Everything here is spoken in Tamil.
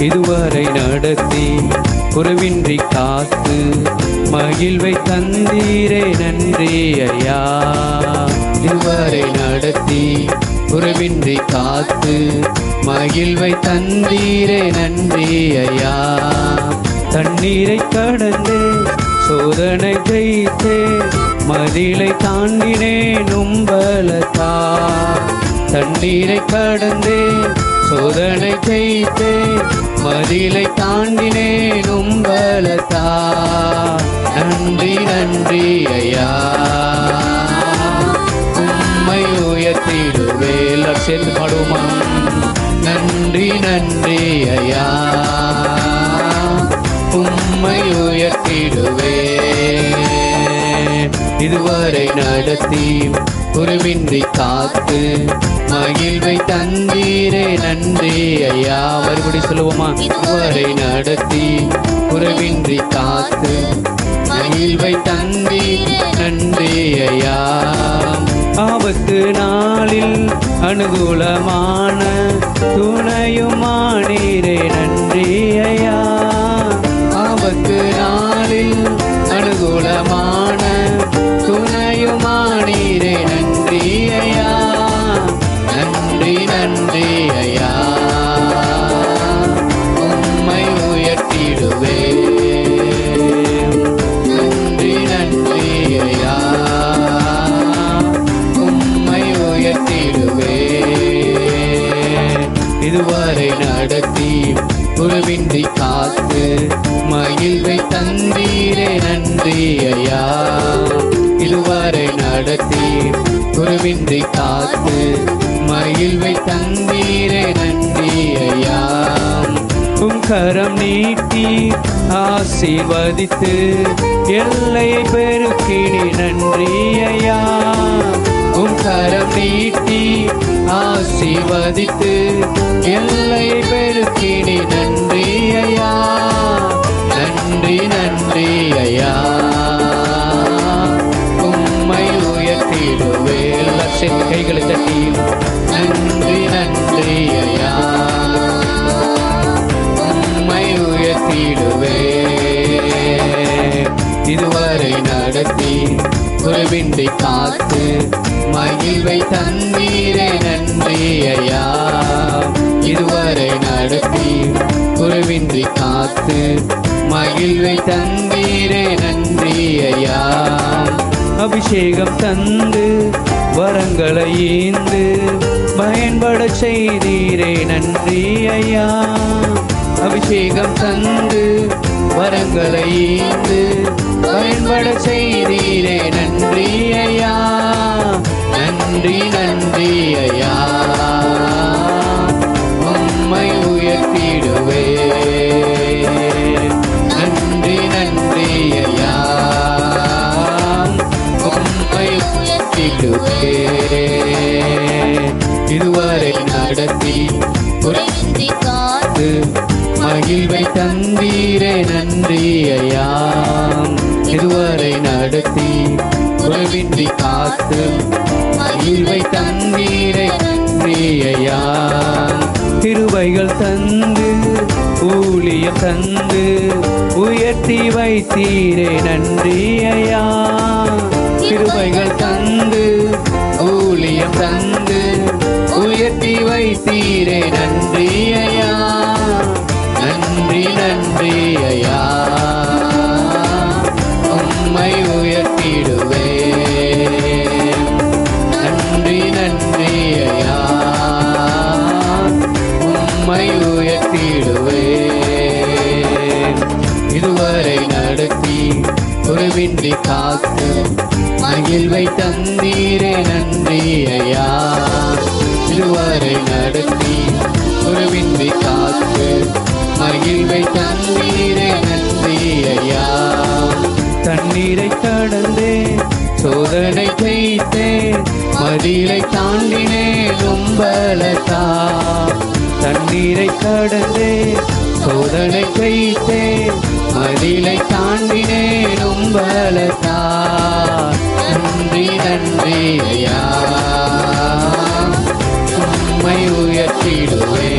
இதுவரை நடத்தி குறைவின்றி காத்து மகிழ்வை தந்தீரே நன்றி ஐயா. இதுவரை நடத்தி குறைவின்றி காத்து மகிழ்வை தந்தீரே நன்றி ஐயா. தண்ணீரை கடந்து சோதனை ஜெயித்தே மதிலை தாண்டினேன் உம்பலத்தா தண்ணீரை கடந்தே சோதனை செய்தேன் மதிலை தாண்டினேன் உம்பலத்தா. நன்றி நன்றி ஐயா. உம்மை உயர்த்திடுவே எல்லாரும் சேர்ந்து பாடுவோமா நன்றி நன்றி ஐயா. உம்மை உயர்த்திடுவே. இதுவரை நடத்தி குருவின்றி காத்து மகிழ்வை தந்தீரே நன்றி. ஐயா மறுபடி சொல்லுவோமா? இதுவரை நடத்தி குருவின்றி காத்து மகிழ்வை தந்தி நன்றி ஐயா. ஆபத்து நாளில் அனுகூலமான துணையுமானீரே. குருவின்றி காத்து மகிழ்வை தந்தீரே நன்றி ஐயா. இதுவரை நடத்தி குருவின்றி காத்து மகிழ்வை தந்தீரே நன்றி ஐயா. உம் கரம் நீட்டி ஆசீர்வதித்து எல்லை பெருக்கினி நன்றி ஐயா. உம் கரம் நீட்டி ஆசீர்வதித்து எல்லை பெருக்கினி நன்றி நடத்தி குருவின்றி காத்து மகிழ்வை தந்தீரே நன்றி ஐயா. இதுவரை நடத்தி குருவின்றி காத்து மகிழ்வை தந்தீரே நன்றி ஐயா. அபிஷேகம் தந்து வரங்களை ஈந்து பயன்பட செய்தீரே நன்றி ஐயா. அபிஷேகம் தந்து வரங்களை ஈந்து பயன்பட செய்தீரே. நன்றி ஐயா. நன்றி நன்றி ஐயா. உம்மை உயர்த்திடுவே. நன்றி நன்றி ஐயா. உம்மை உயர்த்திடுவே. இதுவரை நடத்தி காத்து மகிழ்வை தந்தீரே. நன்றி ஐயா. இதுவரை நடத்தி உறவின்றி காத்து மகிழ்வை தந்தீரை நன்றி திருவைகள் தந்து ஊழிய தந்து உயர்த்தி வைத்தீரே நன்றி ஐயா திருவைகள் தந்து ஊழியம் தந்து உயர்த்தி வைத்தீரே நன்றி. குருவின்றி காத்து மகிழ்வை தந்தீரே நன்றி ஐயா. திருவாரை நடத்தி குருவின்றி காத்து மகிழ்வை தந்தீரே நன்றி ஐயா. தண்ணீரை கடந்தே சோதனை ஜெயித்தே மதிலை தாண்டினே உம்பலத்தா தண்ணீரை கடந்தே சோதனை ஜெயித்தே மதிலை தாண்டினேன் உம்பலத்தா நன்றி நன்றி ஐயா. உம்மை உயர்த்திடுவேன்.